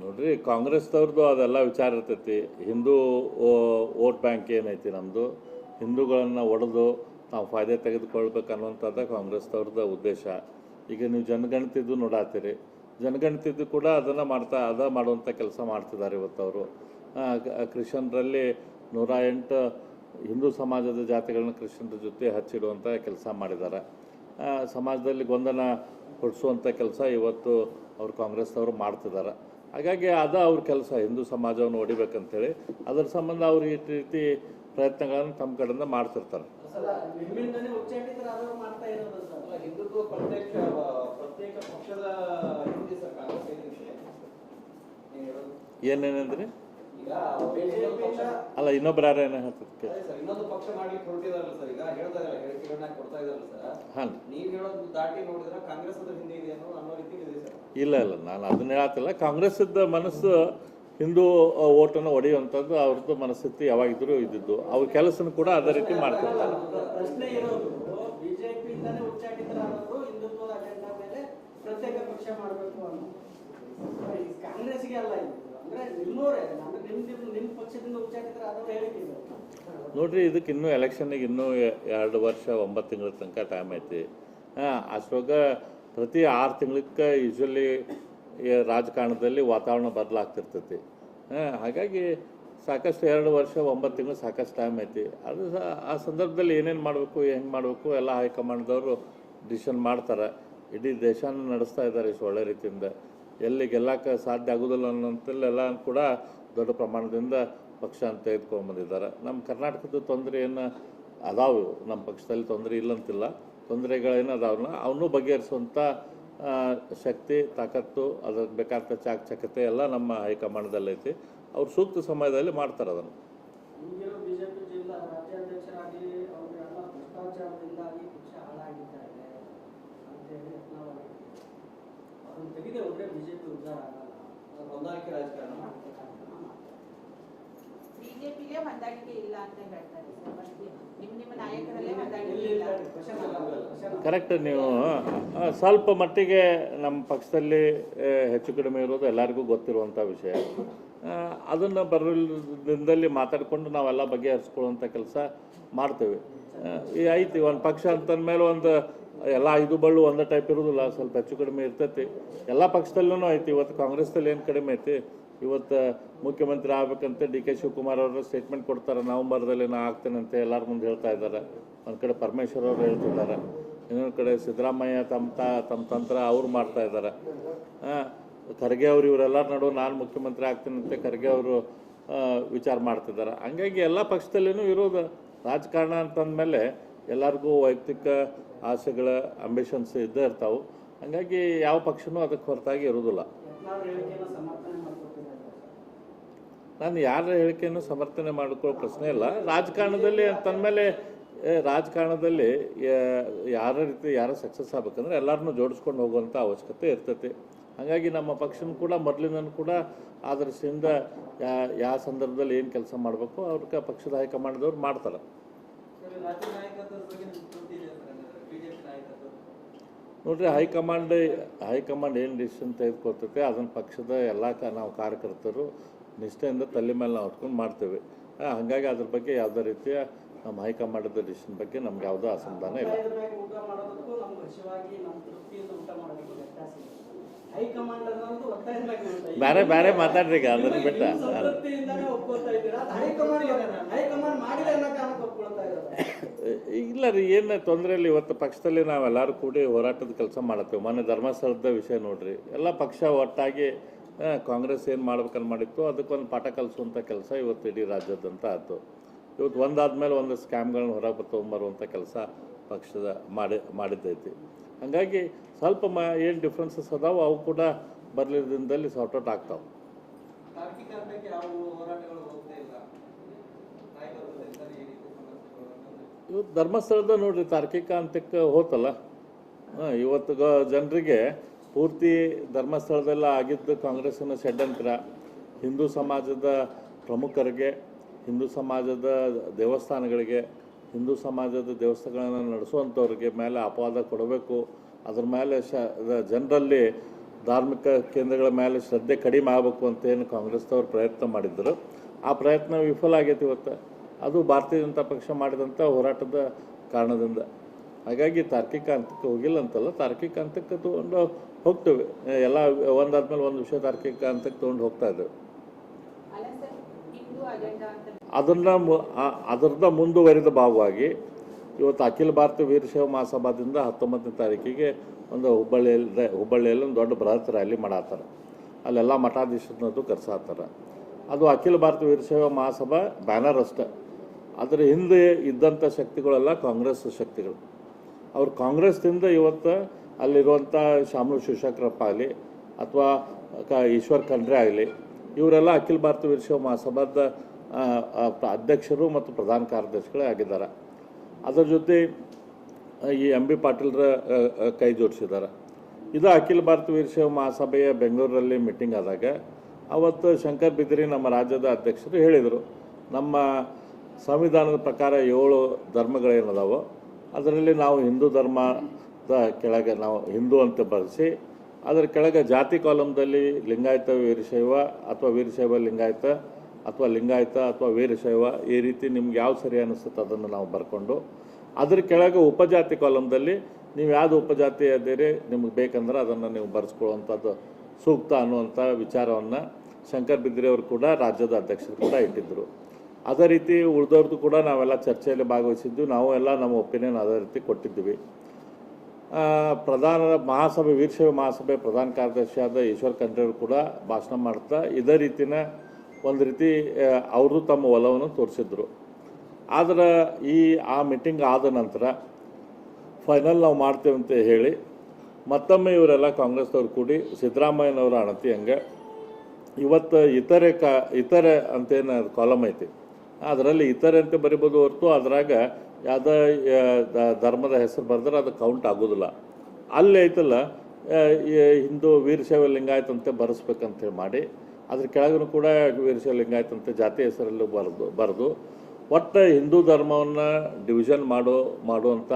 ನೋಡ್ರಿ ಕಾಂಗ್ರೆಸ್ದವ್ರದ್ದು ಅದೆಲ್ಲ ವಿಚಾರ ಇರ್ತೈತಿ. ಹಿಂದೂ ವೋಟ್ ಬ್ಯಾಂಕ್ ಏನೈತಿ ನಮ್ಮದು ಹಿಂದೂಗಳನ್ನು ಒಡೆದು ನಾವು ಫಾಯ್ದೆ ತೆಗೆದುಕೊಳ್ಬೇಕು ಅನ್ನುವಂಥದ್ದು ಕಾಂಗ್ರೆಸ್ದವ್ರದ್ದು ಉದ್ದೇಶ. ಈಗ ನೀವು ಜನಗಣತಿದ್ದು ನೋಡಾತೀರಿ. ಜನಗಣತಿದ್ದು ಕೂಡ ಅದನ್ನು ಮಾಡ್ತಾ, ಅದ ಮಾಡುವಂಥ ಕೆಲಸ ಮಾಡ್ತಿದ್ದಾರೆ ಇವತ್ತು ಅವರು ಕ್ರಿಶ್ಚಿಯನ್ರಲ್ಲಿ ನೂರ ಎಂಟು ಹಿಂದೂ ಸಮಾಜದ ಜಾತಿಗಳನ್ನ ಕ್ರಿಶ್ಚಿಯನ್ರ ಜೊತೆ ಹಚ್ಚಿಡುವಂಥ ಕೆಲಸ ಮಾಡಿದ್ದಾರೆ ಸಮಾಜದಲ್ಲಿ ಗೊಂದಲ ಕೊಡಿಸುವಂಥ ಕೆಲಸ ಇವತ್ತು ಅವರು ಕಾಂಗ್ರೆಸ್ನವರು ಮಾಡ್ತಿದ್ದಾರೆ ಹಾಗಾಗಿ ಅದ ಅವ್ರ ಕೆಲಸ ಹಿಂದೂ ಸಮಾಜವನ್ನು ಹೊಡಿಬೇಕಂತೇಳಿ. ಅದರ ಸಂಬಂಧ ಅವ್ರು ಈ ರೀತಿ ಪ್ರಯತ್ನಗಳನ್ನು ತಮ್ಮ ಕಡೆಯಿಂದ ಮಾಡ್ತಿರ್ತಾರೆ. ಏನೇನಂದ್ರಿ ಅಲ್ಲ ಇನ್ನೊಬ್ರು ಯಾರು ಏನೋ ಹೇಳ್ತದಕ್ಕೆ ಅದೇ ಸರ್ ಇನ್ನೊಂದು ಪಕ್ಷ ಮಾಡ್ಲಿಕ್ಕೆ ಹೊರಟಿದಾರಲ್ಲ ಸರ್ ಈಗ ಹೇಳ್ತಾ ಇದಾರೆ ಹೇಳಿಕೆಗಳನ್ನ ಕೊಡ್ತಾ ಇದಾರಲ್ಲ ಸರ್. ಹಾಂ ಇಲ್ಲ ಇಲ್ಲ. ನಾನು ಅದನ್ನ ಹೇಳತ್ತಿಲ್ಲ. ಕಾಂಗ್ರೆಸ್ಸಿದ್ದ ಮನಸ್ಸು ಹಿಂದೂ ಓಟನ್ನು ಹೊಡೆಯುವಂಥದ್ದು ಅವ್ರದ್ದು ಮನಸ್ಥಿತಿ ಯಾವಾಗಿದ್ರೂ ಇದ್ದಿದ್ದು. ಅವ್ರ ಕೆಲಸನ ಕೂಡ ಅದೇ ರೀತಿ ಮಾಡ್ತಿರ್ತಾರೆ. ನೋಡ್ರಿ ಇದಕ್ಕೆ ಇನ್ನೂ ಎಲೆಕ್ಷನ್ನಿಗೆ ಇನ್ನೂ ಎರಡು ವರ್ಷ ಒಂಬತ್ತು ತಿಂಗಳ ತನಕ ಟೈಮ್ ಐತಿ. ಹಾಂ ಅಷ್ಟೊಳಗ ಪ್ರತಿ ಆರು ತಿಂಗಳಕ್ಕೆ ಯೂಶ್ವಲಿ ರಾಜಕಾರಣದಲ್ಲಿ ವಾತಾವರಣ ಬದಲಾಗ್ತಿರ್ತೈತಿ. ಹಾಗಾಗಿ ಸಾಕಷ್ಟು ಎರಡು ವರ್ಷ, ಒಂಬತ್ತು ತಿಂಗಳು ಸಾಕಷ್ಟು ಟೈಮ್ ಐತಿ. ಅದು ಆ ಸಂದರ್ಭದಲ್ಲಿ ಏನೇನು ಮಾಡಬೇಕು, ಹೆಂಗೆ ಮಾಡಬೇಕು ಎಲ್ಲ ಹೈಕಮಾಂಡ್ದವರು ಡಿಸಿಷನ್ ಮಾಡ್ತಾರೆ. ಇಡೀ ದೇಶನ ನಡೆಸ್ತಾ ಇದ್ದಾರೆ ಇಷ್ಟು ಒಳ್ಳೆ ರೀತಿಯಿಂದ. ಎಲ್ಲಿ ಗೆಲ್ಲಕ್ಕೆ ಸಾಧ್ಯ ಆಗೋದಿಲ್ಲ ಅನ್ನೋಂಥಲ್ಲೆಲ್ಲ ಕೂಡ ದೊಡ್ಡ ಪ್ರಮಾಣದಿಂದ ಪಕ್ಷ ಅಂತ ತೆಗೆದುಕೊಂಡ್ಬಂದಿದ್ದಾರೆ ನಮ್ಮ ಕರ್ನಾಟಕದ ತೊಂದರೆ ಏನು ಅದಾವು? ನಮ್ಮ ಪಕ್ಷದಲ್ಲಿ ತೊಂದರೆ ಇಲ್ಲಂತಿಲ್ಲ ತೊಂದರೆಗಳೇನು ಅದಾವಲ್ಲ ಅವನ್ನೂ ಬಗೆಹರಿಸುವಂಥ ಶಕ್ತಿ ತಾಕತ್ತು ಅದಕ್ಕೆ ಬೇಕಾದ ಚಾಕಚಕ್ಯತೆ ಎಲ್ಲ ನಮ್ಮ ಹೈಕಮಾಂಡ್ದಲ್ಲೈತಿ. ಅವ್ರು ಸೂಕ್ತ ಸಮಯದಲ್ಲಿ ಮಾಡ್ತಾರೆ ಅದನ್ನು. ಹೊಂದಾಣಿಕೆ ರಾಜಕಾರಣ ಬಿಜೆಪಿಗೆ ಹೊಂದಾಣಿಕೆ ಇಲ್ಲ ಅಂತ ಹೇಳ್ತಾರೆ ನಿಮ್ಮ ನಿಮ್ಮ ನಾಯಕರಲ್ಲೇ ಹೊಂದಾಣಿಕೆ ಇಲ್ಲ ಕರೆಕ್ಟ್ ನೀವು ಸ್ವಲ್ಪ ಮಟ್ಟಿಗೆ ನಮ್ಮ ಪಕ್ಷದಲ್ಲಿ ಹೆಚ್ಚು ಕಡಿಮೆ ಇರೋದು ಎಲ್ಲರಿಗೂ ಗೊತ್ತಿರುವಂಥ ವಿಷಯ. ಅದನ್ನು ಬರಲಿಂದಲ್ಲಿ ಮಾತಾಡಿಕೊಂಡು ನಾವೆಲ್ಲ ಬಗೆಹರಿಸ್ಕೊಳ್ಳುವಂಥ ಕೆಲಸ ಮಾಡ್ತೇವೆ. ಈ ಐತಿ ಒಂದು ಪಕ್ಷ ಅಂತಂದ್ಮೇಲೆ ಒಂದು ಎಲ್ಲ ಐದು ಬಳ್ಳು ಒಂದೇ ಟೈಪ್ ಇರೋದಿಲ್ಲ ಸ್ವಲ್ಪ ಹೆಚ್ಚು ಕಡಿಮೆ ಇರ್ತೈತಿ. ಎಲ್ಲ ಪಕ್ಷದಲ್ಲೂ ಐತಿ ಇವತ್ತು ಕಾಂಗ್ರೆಸ್ದಲ್ಲಿ ಏನು ಕಡಿಮೆ ಐತಿ? ಇವತ್ತು ಮುಖ್ಯಮಂತ್ರಿ ಆಗ್ಬೇಕಂತ ಡಿ ಕೆ ಶಿವಕುಮಾರ್ ಅವರು ಸ್ಟೇಟ್ಮೆಂಟ್ ಕೊಡ್ತಾರೆ, ನವಂಬರ್ದಲ್ಲಿ ನಾ ಆಗ್ತೇನೆ ಅಂತ ಎಲ್ಲರ ಮುಂದೆ ಹೇಳ್ತಾ ಇದ್ದಾರೆ. ಒಂದು ಕಡೆ ಪರಮೇಶ್ವರ್ ಅವರು ಹೇಳ್ತಿದ್ದಾರೆ, ಇನ್ನೊಂದು ಕಡೆ ಸಿದ್ದರಾಮಯ್ಯ ತಮ್ಮ ತ, ತಮ್ಮ ತಂತ್ರ ಅವ್ರು ಮಾಡ್ತಾ ಇದ್ದಾರೆ. ಖರ್ಗೆ ಅವರು ಇವರೆಲ್ಲರ ನಡುವೆ ನಾನು ಮುಖ್ಯಮಂತ್ರಿ ಆಗ್ತೇನೆ ಅಂತ ಖರ್ಗೆ ಅವರು ವಿಚಾರ ಮಾಡ್ತಿದ್ದಾರೆ. ಹಂಗಾಗಿ ಎಲ್ಲ ಪಕ್ಷದಲ್ಲಿನೂ ಇರೋದು ರಾಜಕಾರಣ ಅಂತಂದಮೇಲೆ ಎಲ್ಲರಿಗೂ ವೈಯಕ್ತಿಕ ಆಸೆಗಳ ಅಂಬಿಷನ್ಸ್ ಇದ್ದೇ ಇರ್ತಾವೆ. ಹಂಗಾಗಿ ಯಾವ ಪಕ್ಷನೂ ಅದಕ್ಕೆ ಹೊರತಾಗಿ ಇರೋದಿಲ್ಲ ಯತ್ನಾಳ್ ಹೇಳಿಕೆಯನ್ನು ಸಮರ್ಥನೆ ಮಾಡ್ಕೊತಿದ್ದಾರೆ ನಾನು ಯಾರ ಹೇಳಿಕೆಯನ್ನು ಸಮರ್ಥನೆ ಮಾಡಿಕೊಳ್ಳೋ ಪ್ರಶ್ನೆ ಇಲ್ಲ. ರಾಜಕಾರಣದಲ್ಲಿ ತನ್ನ ಮೇಲೆ ರಾಜಕಾರಣದಲ್ಲಿ ಯಾರ ರೀತಿ ಯಾರು ಸಕ್ಸಸ್ ಆಗ್ಬೇಕಂದ್ರೆ ಎಲ್ಲರನ್ನೂ ಜೋಡಿಸ್ಕೊಂಡು ಹೋಗುವಂಥ ಅವಶ್ಯಕತೆ ಇರ್ತೈತಿ. ಹಾಗಾಗಿ ನಮ್ಮ ಪಕ್ಷನ ಕೂಡ ಮೊದಲಿನೂ ಕೂಡ ಆದರ್ಶದಿಂದ ಯಾ ಯಾವ ಸಂದರ್ಭದಲ್ಲಿ ಏನು ಕೆಲಸ ಮಾಡಬೇಕು ಅವ್ರಿಗೆ ಪಕ್ಷದ ಹೈಕಮಾಂಡ್ದವ್ರು ಮಾಡ್ತಾರೆ. ನೋಡ್ರಿ ಹೈಕಮಾಂಡ್ ಹೈಕಮಾಂಡ್ ಏನು ಡಿಸಿಷನ್ ತೆಗೆದುಕೊಳ್ತೈತೆ ಅದನ್ನು ಪಕ್ಷದ ಎಲ್ಲ ಕ ನಾವು ಕಾರ್ಯಕರ್ತರು ನಿಷ್ಠೆಯಿಂದ ತಲೆ ಮೇಲೆ ನಾವು ಹೊತ್ಕೊಂಡು ಮಾಡ್ತೇವೆ. ಹಾಗಾಗಿ ಅದ್ರ ಬಗ್ಗೆ ಯಾವುದೇ ರೀತಿಯ ನಮ್ಮ ಹೈಕಮಾಂಡದ ಡಿಸಿಷನ್ ಬಗ್ಗೆ ನಮ್ಗೆ ಯಾವುದೋ ಅಸಮಾಧಾನ ಇಲ್ಲ. ಹೈಕಮಾಂಡ್. ಬೇರೆ ಬೇರೆ ಮಾತಾಡ್ರಿ ಈಗ ಅದನ್ನ ಬಿಟ್ಟ. ಹೈಕಮಾಂಡ್ ಹೈಕಮಾಂಡ್ ಇಲ್ಲ ರೀ ಏನು ತೊಂದರೆ ಇಲ್ಲ ಇವತ್ತು ಪಕ್ಷದಲ್ಲಿ ನಾವೆಲ್ಲರೂ ಕೂಡಿ ಹೋರಾಟದ ಕೆಲಸ ಮಾಡತ್ತೇವೆ ಮೊನ್ನೆ ಧರ್ಮಸ್ಥಳದ ವಿಷಯ ನೋಡ್ರಿ. ಎಲ್ಲ ಪಕ್ಷ ಒಟ್ಟಾಗಿ ಕಾಂಗ್ರೆಸ್ ಏನು ಮಾಡ್ಬೇಕಂತ ಮಾಡಿತ್ತು ಅದಕ್ಕೊಂದು ಪಾಠ ಕಲಿಸುವಂಥ ಕೆಲಸ ಇವತ್ತು ಇಡೀ ರಾಜ್ಯದಂತ ಆಯ್ತು. ಇವತ್ತು ಒಂದಾದ ಮೇಲೆ ಒಂದು ಸ್ಕ್ಯಾಮ್ಗಳನ್ನ ಹೊರಗೆ ತೊಗೊಂಬರುವಂಥ ಕೆಲಸ ಪಕ್ಷದ ಮಾಡಿ ಮಾಡಿದ್ದೈತಿ. ಹಾಗಾಗಿ ಸ್ವಲ್ಪ ಮ ಏನು ಡಿಫ್ರೆನ್ಸಸ್ ಅದಾವೆ ಅವು ಕೂಡ ಸಾರ್ಟ್ ಔಟ್ ಆಗ್ತಾವೆ. ಇವತ್ತು ಧರ್ಮಸ್ಥಳದ ನೋಡ್ರಿ ತಾರ್ಕಿಕ ಅಂತಕ್ಕೆ ಹೋತಲ್ಲ. ಹಾಂ ಇವತ್ತು ಗ ಜನರಿಗೆ ಪೂರ್ತಿ ಧರ್ಮಸ್ಥಳದೆಲ್ಲ ಆಗಿದ್ದು ಕಾಂಗ್ರೆಸ್ಸಿನ ಷಡ್ಯಂತ್ರ. ಹಿಂದೂ ಸಮಾಜದ ಪ್ರಮುಖರಿಗೆ, ಹಿಂದೂ ಸಮಾಜದ ದೇವಸ್ಥಾನಗಳಿಗೆ, ಹಿಂದೂ ಸಮಾಜದ ದೇವಸ್ಥಾನಗಳನ್ನು ನಡೆಸುವಂಥವ್ರಿಗೆ ಮೇಲೆ ಅಪವಾದ ಕೊಡಬೇಕು. ಅದ್ರ ಮೇಲೆ ಶ ಜನರಲ್ಲಿ ಧಾರ್ಮಿಕ ಕೇಂದ್ರಗಳ ಮೇಲೆ ಶ್ರದ್ಧೆ ಕಡಿಮೆ ಆಗಬೇಕು ಅಂತ ಏನು ಕಾಂಗ್ರೆಸ್ದವ್ರು ಪ್ರಯತ್ನ ಮಾಡಿದ್ದರು. ಆ ಪ್ರಯತ್ನ ವಿಫಲ ಆಗೈತಿ ಇವತ್ತು. ಅದು ಭಾರತೀಯ ಜನತಾ ಪಕ್ಷ ಮಾಡಿದಂಥ ಹೋರಾಟದ ಕಾರಣದಿಂದ. ಹಾಗಾಗಿ ತಾರ್ಕಿಕ ಹಂತಕ್ಕೆ ಹೋಗಿಲ್ಲ ಅಂತಲ್ಲ, ತಾರ್ಕಿಕ ಹಂತಕ್ಕೆ ತೊಗೊಂಡು ಹೋಗ್ತೇವೆ. ಎಲ್ಲ ಒಂದಾದ್ಮೇಲೆ ಒಂದು ವಿಷಯ ತಾರ್ಕಿಕ ಹಂತಕ್ಕೆ ತೊಗೊಂಡು ಹೋಗ್ತಾ ಇದ್ದೇವೆ. ಅಂತ. ಅದನ್ನು ಅದರದ ಮುಂದುವರಿದ ಭಾಗವಾಗಿ ಇವತ್ತು ಅಖಿಲ ಭಾರತ ವೀರಶೈವ ಮಹಾಸಭಾದಿಂದ ಹತ್ತೊಂಬತ್ತನೇ ತಾರೀಕಿಗೆ ಒಂದು ಹುಬ್ಬಳ್ಳಿಯಲ್ಲಿ ಹುಬ್ಬಳ್ಳಿಯಲ್ಲಿ ಒಂದು ದೊಡ್ಡ ಬೃಹತ್ ರ್ಯಾಲಿ ಮಾಡತ್ತಾರ. ಅಲ್ಲೆಲ್ಲ ಮಠಾಧೀಶರನ್ನದು ಕರ್ಸಾತ್ತಾರ. ಅದು ಅಖಿಲ ಭಾರತ ವೀರಶೈವ ಮಹಾಸಭಾ ಬ್ಯಾನರ್ ಅಷ್ಟೆ. ಅದರ ಹಿಂದೆ ಇದ್ದಂಥ ಶಕ್ತಿಗಳೆಲ್ಲ ಕಾಂಗ್ರೆಸ್ ಶಕ್ತಿಗಳು. ಅವ್ರು ಕಾಂಗ್ರೆಸ್ದಿಂದ ಇವತ್ತು ಅಲ್ಲಿರುವಂಥ ಶಾಮನು ಶಿವಶಂಕರಪ್ಪ ಆಗಲಿ ಅಥವಾ ಕ ಈಶ್ವರ್ ಖಂಡ್ರೆ ಆಗಲಿ, ಇವರೆಲ್ಲ ಅಖಿಲ ಭಾರತ ವೀರಶೈವ ಮಹಾಸಭಾದ ಅಧ್ಯಕ್ಷರು ಮತ್ತು ಪ್ರಧಾನ ಕಾರ್ಯದರ್ಶಿಗಳೇ ಆಗಿದ್ದಾರೆ. ಅದರ ಜೊತೆ ಈ ಎಂ ಬಿ ಪಾಟೀಲ್ರ ಕೈ ಜೋಡಿಸಿದ್ದಾರೆ. ಇದು ಅಖಿಲ ಭಾರತ ವೀರಶೈವ ಮಹಾಸಭೆಯ ಬೆಂಗಳೂರಲ್ಲಿ ಮೀಟಿಂಗ್ ಆದಾಗ ಅವತ್ತು ಶಂಕರ್ ಬಿದಿರಿ ನಮ್ಮ ರಾಜ್ಯದ ಅಧ್ಯಕ್ಷರು ಹೇಳಿದರು, ನಮ್ಮ ಸಂವಿಧಾನದ ಪ್ರಕಾರ ಏಳು ಧರ್ಮಗಳೇನದಾವೋ, ಅದರಲ್ಲಿ ನಾವು ಹಿಂದೂ ಧರ್ಮದ ಕೆಳಗೆ ನಾವು ಹಿಂದೂ ಅಂತ ಬರೆಸಿ ಅದರ ಕೆಳಗೆ ಜಾತಿ ಕಾಲಮ್ದಲ್ಲಿ ಲಿಂಗಾಯತ ವೀರಶೈವ ಅಥವಾ ವೀರಶೈವ ಲಿಂಗಾಯತ ಅಥವಾ ಲಿಂಗಾಯತ ಅಥವಾ ವೀರಶೈವ ಈ ರೀತಿ ನಿಮ್ಗೆ ಯಾವ ಸರಿ ಅನಿಸುತ್ತೆ ಅದನ್ನು ನಾವು ಬರ್ಕೊಂಡು ಅದ್ರ ಕೆಳಗೆ ಉಪಜಾತಿ ಕಾಲಮ್ದಲ್ಲಿ ನೀವು ಯಾವುದು ಉಪಜಾತಿ ಅದೇರಿ ನಿಮಗೆ ಬೇಕಂದ್ರೆ ಅದನ್ನು ನೀವು ಬರೆಸ್ಕೊಳ್ಳುವಂಥದ್ದು ಸೂಕ್ತ ಅನ್ನುವಂಥ ವಿಚಾರವನ್ನು ಶಂಕರ್ ಬಿದ್ರಿಯವರು ಕೂಡ ರಾಜ್ಯದ ಅಧ್ಯಕ್ಷರು ಕೂಡ ಇಟ್ಟಿದ್ದರು. ಅದೇ ರೀತಿ ಉಳಿದವ್ರದ್ದು ಕೂಡ ನಾವೆಲ್ಲ ಚರ್ಚೆಯಲ್ಲಿ ಭಾಗವಹಿಸಿದ್ದು ನಾವು ಎಲ್ಲ ನಮ್ಮ ಒಪಿನಿಯನ್ ಅದೇ ರೀತಿ ಕೊಟ್ಟಿದ್ವಿ ಆ, ಪ್ರಧಾನ ಮಹಾಸಭೆ, ವೀರಶೈವ ಮಹಾಸಭೆ ಪ್ರಧಾನ ಕಾರ್ಯದರ್ಶಿಯಾದ ಈಶ್ವರ್ ಖಂಡ್ರೆ ಅವರು ಕೂಡ ಭಾಷಣ ಮಾಡ್ತಾ ಇದೇ ರೀತಿನ ಒಂದು ರೀತಿ ಅವರು ತಮ್ಮ ಒಲವನ್ನು ತೋರಿಸಿದ್ರು. ಆದ್ರೆ ಈ, ಆ ಮೀಟಿಂಗ್ ಆದ ನಂತರ ಫೈನಲ್ ನಾವು ಮಾಡ್ತೇವೆ ಅಂತ ಹೇಳಿ ಮತ್ತೊಮ್ಮೆ ಇವರೆಲ್ಲ ಕಾಂಗ್ರೆಸ್ನವ್ರು ಕೂಡಿ ಸಿದ್ದರಾಮಯ್ಯನವರ ಅಣತಿ ಹಂಗೆ ಇವತ್ತು ಇತರೆ ಕ, ಇತರೆ ಅಂತೇನು ಕಾಲಮ್ ಐತಿ. ಅದರಲ್ಲಿ ಇತರೆ ಅಂತ ಬರಿಬೋದು ಹೊರತು ಅದ್ರಾಗ ಯಾವುದೋ ಧರ್ಮದ ಹೆಸರು ಬರೆದ್ರೆ ಅದು ಕೌಂಟ್ ಆಗೋದಿಲ್ಲ. ಅಲ್ಲಿ ಐತಲ್ಲ ಹಿಂದೂ ವೀರಶೈವ ಲಿಂಗಾಯತಂತೆ ಬರೆಸ್ಬೇಕಂತೇಳಿ ಮಾಡಿ, ಅದ್ರ ಕೆಳಗೂ ಕೂಡ ವೀರಶೈವ ಲಿಂಗಾಯತಂತೆ ಜಾತಿ ಹೆಸರಲ್ಲೂ ಬರೆದು ಬರೆದು, ಒಟ್ಟು ಹಿಂದೂ ಧರ್ಮವನ್ನು ಡಿವಿಷನ್ ಮಾಡೋ ಮಾಡುವಂಥ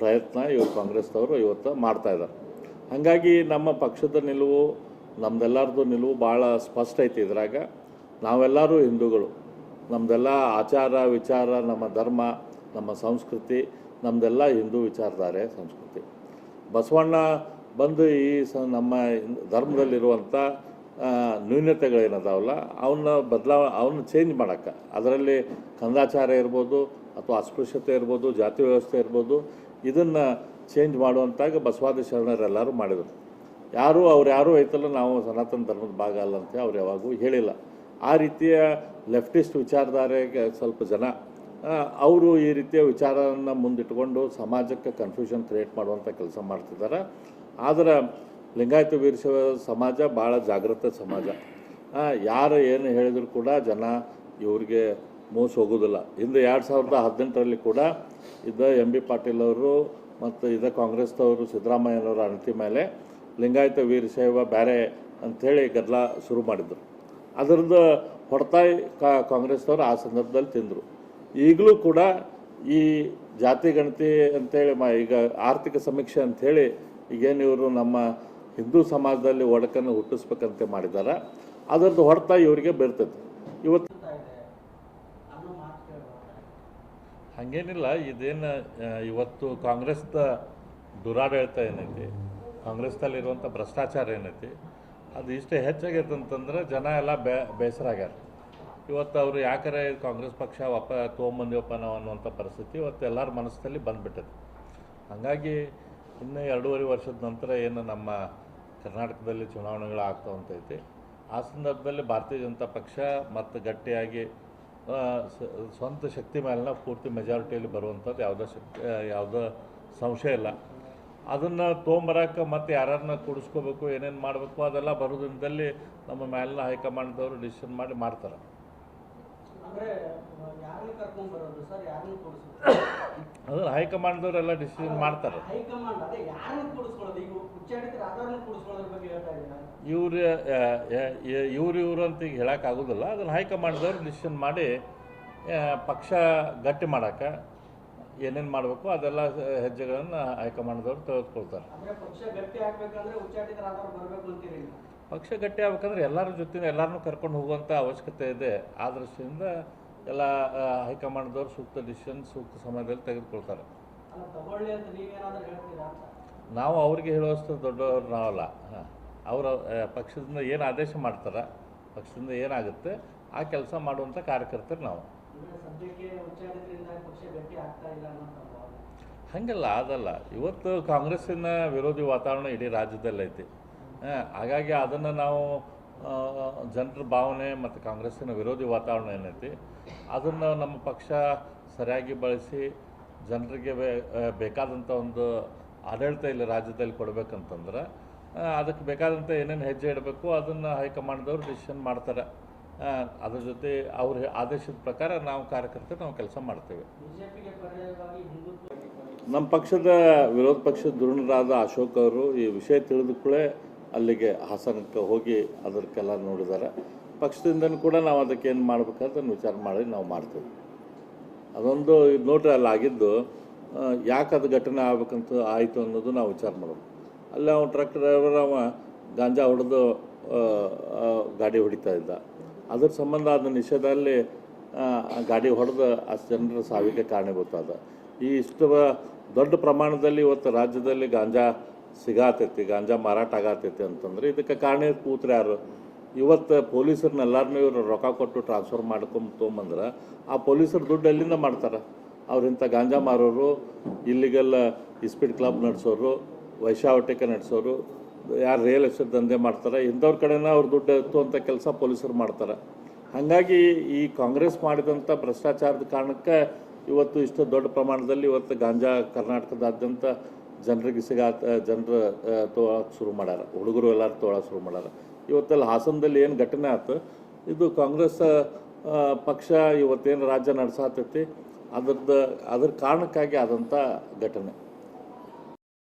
ಪ್ರಯತ್ನ ಇವರು ಕಾಂಗ್ರೆಸ್ನವರು ಇವತ್ತು ಮಾಡ್ತಾ ಇದ್ದಾರೆ ಹಾಗಾಗಿ ನಮ್ಮ ಪಕ್ಷದ ನಿಲುವು, ನಮ್ದೆಲ್ಲರದು ನಿಲುವು ಭಾಳ ಸ್ಪಷ್ಟ ಐತಿ ಇದ್ರಾಗ. ನಾವೆಲ್ಲರೂ ಹಿಂದೂಗಳು. ನಮ್ಮದೆಲ್ಲ ಆಚಾರ, ವಿಚಾರ, ನಮ್ಮ ಧರ್ಮ ನಮ್ಮ ಸಂಸ್ಕೃತಿ ನಮ್ಮದೆಲ್ಲ ಹಿಂದೂ ವಿಚಾರಧಾರೆ ಸಂಸ್ಕೃತಿ. ಬಸವಣ್ಣ ಬಂದು ಈ ಸ ನಮ್ಮ ಧರ್ಮದಲ್ಲಿರುವಂಥ ನ್ಯೂನತೆಗಳೇನದಾವಲ್ಲ ಅವನ್ನ ಬದಲಾವ ಅವನ್ನ ಚೇಂಜ್ ಮಾಡೋಕ್ಕೆ. ಅದರಲ್ಲಿ ಕಂದಾಚಾರ ಇರ್ಬೋದು, ಅಥವಾ ಅಸ್ಪೃಶ್ಯತೆ ಇರ್ಬೋದು, ಜಾತಿ ವ್ಯವಸ್ಥೆ ಇರ್ಬೋದು, ಇದನ್ನು ಚೇಂಜ್ ಮಾಡುವಂತಾಗ ಬಸವಾದಿ ಶರಣರೆಲ್ಲರೂ ಮಾಡಿದರು. ಯಾರು, ಅವ್ರು ಯಾರೂ ಐತಲ್ಲ, ನಾವು ಸನಾತನ ಧರ್ಮದ ಭಾಗ ಅಲ್ಲ ಅಂತ ಅವ್ರು ಯಾವಾಗೂ ಹೇಳಿಲ್ಲ. ಆ ರೀತಿಯ ಲೆಫ್ಟಿಸ್ಟ್ ವಿಚಾರಧಾರೆಗೆ ಸ್ವಲ್ಪ ಜನ ಅವರು ಈ ರೀತಿಯ ವಿಚಾರವನ್ನು ಮುಂದಿಟ್ಕೊಂಡು ಸಮಾಜಕ್ಕೆ ಕನ್ಫ್ಯೂಷನ್ ಕ್ರಿಯೇಟ್ ಮಾಡುವಂಥ ಕೆಲಸ ಮಾಡ್ತಿದ್ದಾರೆ. ಆದರೆ ಲಿಂಗಾಯತ ವೀರಶೈವ ಸಮಾಜ ಭಾಳ ಜಾಗೃತ ಸಮಾಜ. ಯಾರು ಏನು ಹೇಳಿದ್ರು ಕೂಡ ಜನ ಇವ್ರಿಗೆ ಮೋಸ ಹೋಗೋದಿಲ್ಲ. ಹಿಂದೆ ಎರಡು ಸಾವಿರದ ಹದಿನೆಂಟರಲ್ಲಿ ಕೂಡ ಇದ್ದ ಎಂ ಬಿ ಪಾಟೀಲ್ ಅವರು ಮತ್ತು ಇದ ಕಾಂಗ್ರೆಸ್ದವರು ಸಿದ್ದರಾಮಯ್ಯನವರ ಅಣತಿ ಮೇಲೆ ಲಿಂಗಾಯತ ವೀರಶೈವ ಬೇರೆ ಅಂಥೇಳಿ ಗದ್ದಲ ಶುರು ಮಾಡಿದರು. ಅದರದ್ದು ಹೊಡ್ತಾಯಿ ಕಾ ಕಾಂಗ್ರೆಸ್ದವರು ಆ ಸಂದರ್ಭದಲ್ಲಿ ತಿಂದರು. ಈಗಲೂ ಕೂಡ ಈ ಜಾತಿ ಗಣತಿ ಅಂತೇಳಿ ಮ ಈಗ ಆರ್ಥಿಕ ಸಮೀಕ್ಷೆ ಅಂಥೇಳಿ ಈಗೇನು ಇವರು ನಮ್ಮ ಹಿಂದೂ ಸಮಾಜದಲ್ಲಿ ಒಡಕನ್ನು ಹುಟ್ಟಿಸ್ಬೇಕಂತ ಮಾಡಿದ್ದಾರೆ. ಅದರದ್ದು ಹೊಡೆತ ಇವರಿಗೆ ಬೀರ್ತೈತೆ ಇವತ್ತು ಹಂಗೇನಿಲ್ಲ, ಇದೇನು ಇವತ್ತು ಕಾಂಗ್ರೆಸ್ದ ದುರಾಡಳಿತ ಏನೈತಿ ಕಾಂಗ್ರೆಸ್ದಲ್ಲಿರುವಂಥ ಭ್ರಷ್ಟಾಚಾರ ಏನೈತಿ, ಅದು ಇಷ್ಟೇ ಹೆಚ್ಚಾಗೈತೆ ಅಂತಂದ್ರೆ ಜನ ಎಲ್ಲ ಬೇಸರ ಆಗ್ಯಾರ. ಇವತ್ತು ಅವರು ಯಾಕರೆ ಕಾಂಗ್ರೆಸ್ ಪಕ್ಷ ಒಪ್ಪ ತೊಗೊಂಬಂದಿವಪ್ಪ ನಾವು ಅನ್ನುವಂಥ ಪರಿಸ್ಥಿತಿ ಇವತ್ತು ಎಲ್ಲರ ಮನಸ್ಸಲ್ಲಿ ಬಂದುಬಿಟ್ಟಿದೆ ಹಾಗಾಗಿ ಇನ್ನು ಎರಡೂವರೆ ವರ್ಷದ ನಂತರ ಏನು ನಮ್ಮ ಕರ್ನಾಟಕದಲ್ಲಿ ಚುನಾವಣೆಗಳು ಆಗ್ತಾವಂತೈತಿ ಆ ಸಂದರ್ಭದಲ್ಲಿ ಭಾರತೀಯ ಜನತಾ ಪಕ್ಷ ಮತ್ತು ಗಟ್ಟಿಯಾಗಿ ಸ್ವಂತ ಶಕ್ತಿ ಮೇಲಿನ ಪೂರ್ತಿ ಮೆಜಾರಿಟಿಯಲ್ಲಿ ಬರುವಂಥದ್ದು ಯಾವುದೋ ಶಕ್ತಿ ಯಾವುದೋ ಸಂಶಯ ಇಲ್ಲ. ಅದನ್ನು ತೊಗೊಂಬರಕ್ಕೆ ಮತ್ತು ಯಾರನ್ನ ಕೂಡಿಸ್ಕೋಬೇಕು, ಏನೇನು ಮಾಡಬೇಕು ಅದೆಲ್ಲ ಬರೋದ್ರಿಂದಲ್ಲಿ ನಮ್ಮ ಮೇಲಿನ ಹೈಕಮಾಂಡ್ದವರು ಡಿಸಿಷನ್ ಮಾಡಿ ಮಾಡ್ತಾರೆ. ಅಂದ್ರೆ ಹೈಕಮಾಂಡ್ದವರೆಲ್ಲ ಡಿಸಿಷನ್ ಮಾಡ್ತಾರೆ. ಇವ್ರು ಇವ್ರು ಇವರು ಅಂತ ಈಗ ಹೇಳೋಕ್ಕಾಗೋದಿಲ್ಲ. ಅದನ್ನು ಹೈಕಮಾಂಡ್ದವ್ರು ಡಿಸಿಷನ್ ಮಾಡಿ ಪಕ್ಷ ಗಟ್ಟಿ ಮಾಡೋಕ್ಕೆ ಏನೇನು ಮಾಡಬೇಕು ಅದೆಲ್ಲ ಹೆಜ್ಜೆಗಳನ್ನು ಹೈಕಮಾಂಡ್ದವ್ರು ತೆಗೆದುಕೊಳ್ತಾರೆ. ಪಕ್ಷ ಗಟ್ಟಿ ಆಗ್ಬೇಕಂದ್ರೆ ಎಲ್ಲರ ಜೊತೆ ಎಲ್ಲರನ್ನೂ ಕರ್ಕೊಂಡು ಹೋಗುವಂಥ ಅವಶ್ಯಕತೆ ಇದೆ. ಆ ದೃಷ್ಟಿಯಿಂದ ಎಲ್ಲ ಹೈಕಮಾಂಡ್ದವರು ಸೂಕ್ತ ಡಿಸಿಷನ್ ಸೂಕ್ತ ಸಮಯದಲ್ಲಿ ತೆಗೆದುಕೊಳ್ತಾರೆ. ನಾವು ಅವ್ರಿಗೆ ಹೇಳುವಷ್ಟು ದೊಡ್ಡವರು ನಾವಲ್ಲ. ಹಾಂ ಅವರ ಪಕ್ಷದಿಂದ ಏನು ಆದೇಶ ಮಾಡ್ತಾರೆ ಪಕ್ಷದಿಂದ ಏನಾಗುತ್ತೆ ಆ ಕೆಲಸ ಮಾಡುವಂಥ ಕಾರ್ಯಕರ್ತರು ನಾವು. ಹಂಗಲ್ಲ ಅದಲ್ಲ. ಇವತ್ತು ಕಾಂಗ್ರೆಸ್ಸಿನ ವಿರೋಧಿ ವಾತಾವರಣ ಇಡೀ ರಾಜ್ಯದಲ್ಲೈತಿ. ಹಾಗಾಗಿ ಅದನ್ನು ನಾವು ಜನರ ಭಾವನೆ ಮತ್ತು ಕಾಂಗ್ರೆಸ್ಸಿನ ವಿರೋಧಿ ವಾತಾವರಣ ಏನೈತಿ ಅದನ್ನು ನಮ್ಮ ಪಕ್ಷ ಸರಿಯಾಗಿ ಬಳಸಿ ಜನರಿಗೆ ಬೇ ಬೇಕಾದಂಥ ಒಂದು ಆಡಳಿತ ಇಲ್ಲಿ ರಾಜ್ಯದಲ್ಲಿ ಕೊಡಬೇಕಂತಂದ್ರೆ ಅದಕ್ಕೆ ಬೇಕಾದಂಥ ಏನೇನು ಹೆಜ್ಜೆ ಇಡಬೇಕು ಅದನ್ನು ಹೈಕಮಾಂಡ್ದವ್ರು ಡಿಸಿಷನ್ ಮಾಡ್ತಾರೆ. ಅದ್ರ ಜೊತೆ ಅವ್ರ ಆದೇಶದ ಪ್ರಕಾರ ನಾವು ಕಾರ್ಯಕರ್ತರು ನಾವು ಕೆಲಸ ಮಾಡ್ತೇವೆ. ನಮ್ಮ ಪಕ್ಷದ ವಿರೋಧ ಪಕ್ಷದ ಧೃಣರಾದ ಅಶೋಕ್ ಅವರು ಈ ವಿಷಯ ತಿಳಿದ ಕೂಡಲೇ ಅಲ್ಲಿಗೆ ಹಾಸನಕ್ಕೆ ಹೋಗಿ ಅದಕ್ಕೆಲ್ಲ ನೋಡಿದ್ದಾರೆ. ಪಕ್ಷದಿಂದನೂ ಕೂಡ ನಾವು ಅದಕ್ಕೆ ಏನು ಮಾಡ್ಬೇಕಂತ ವಿಚಾರ ಮಾಡಿ ನಾವು ಮಾಡ್ತೀವಿ. ಅದೊಂದು ನೋಟ್ರಿ ಅಲ್ಲಿ ಆಗಿದ್ದು ಯಾಕೆ ಅದು ಘಟನೆ ಆಗ್ಬೇಕಂತ ಆಯಿತು ಅನ್ನೋದು ನಾವು ವಿಚಾರ ಮಾಡಬೇಕು ಅಲ್ಲಿ ಅವ್ನು ಟ್ರಕ್ ಡ್ರೈವರ್ ಅವ ಗಾಂಜಾ ಹೊಡೆದು ಗಾಡಿ ಹೊಡಿತಾ ಇದ್ದ. ಅದ್ರ ಸಂಬಂಧ ಅದರ ನಿಷೇಧದಲ್ಲಿ ಗಾಡಿ ಹೊಡೆದು ಅಷ್ಟು ಜನರ ಸಾವಿಗೆ ಕಾರಣೀಭೂತಾದ ಈ ಇಷ್ಟು ದೊಡ್ಡ ಪ್ರಮಾಣದಲ್ಲಿ ಇವತ್ತು ರಾಜ್ಯದಲ್ಲಿ ಗಾಂಜಾ ಸಿಗಾತೈತಿ ಗಾಂಜಾ ಮಾರಾಟ ಆಗತೈತಿ ಅಂತಂದ್ರೆ ಇದಕ್ಕೆ ಕಾರಣ ಕೂತ್ರೆ ಯಾರು? ಇವತ್ತು ಪೊಲೀಸರನ್ನೆಲ್ಲರನ್ನೂ ಇವರು ರೊಕ್ಕ ಕೊಟ್ಟು ಟ್ರಾನ್ಸ್ಫರ್ ಮಾಡ್ಕೊಂಡು ತೊಗೊಂಬಂದ್ರೆ ಆ ಪೊಲೀಸರ ದುಡ್ಡು ಎಲ್ಲಿಂದ ಮಾಡ್ತಾರೆ? ಅವ್ರಿಂಥ ಗಾಂಜಾ ಮಾರೋರು ಇಲ್ಲಿಗೆಲ್ಲ ಇಸ್ಪೀಡ್ ಕ್ಲಬ್ ನಡೆಸೋರು, ವೈಶಾವಟಿಕೆ ನಡೆಸೋರು, ಯಾರು ರಿಯಲ್ ಎಸ್ಟೇಟ್ ದಂಧೆ ಮಾಡ್ತಾರೆ, ಇಂಥವ್ರ ಕಡೆನೇ ಅವ್ರು ದುಡ್ಡು ಅಂತ ಕೆಲಸ ಪೊಲೀಸರು ಮಾಡ್ತಾರೆ. ಹಾಗಾಗಿ ಈ ಕಾಂಗ್ರೆಸ್ ಮಾಡಿದಂಥ ಭ್ರಷ್ಟಾಚಾರದ ಕಾರಣಕ್ಕೆ ಇವತ್ತು ಇಷ್ಟು ದೊಡ್ಡ ಪ್ರಮಾಣದಲ್ಲಿ ಇವತ್ತು ಗಾಂಜಾ ಕರ್ನಾಟಕದಾದ್ಯಂತ ಜನರಿಗೆ ಸಿಗಾತ, ಜನರ ತೋಳಕ್ಕೆ ಶುರು ಮಾಡ್ಯಾರ. ಹುಡುಗರು ಎಲ್ಲರೂ ತೊಗೊಳಕ್ಕೆ ಶುರು ಮಾಡ್ಯಾರ. ಇವತ್ತೆಲ್ಲ ಹಾಸನದಲ್ಲಿ ಏನು ಘಟನೆ ಆಯ್ತು ಇದು ಕಾಂಗ್ರೆಸ್ ಪಕ್ಷ ಇವತ್ತೇನು ರಾಜ್ಯ ನಡೆಸಾತೈತಿ, ಅದ್ರದ್ದು, ಅದ್ರ ಕಾರಣಕ್ಕಾಗಿ ಆದಂಥ ಘಟನೆ.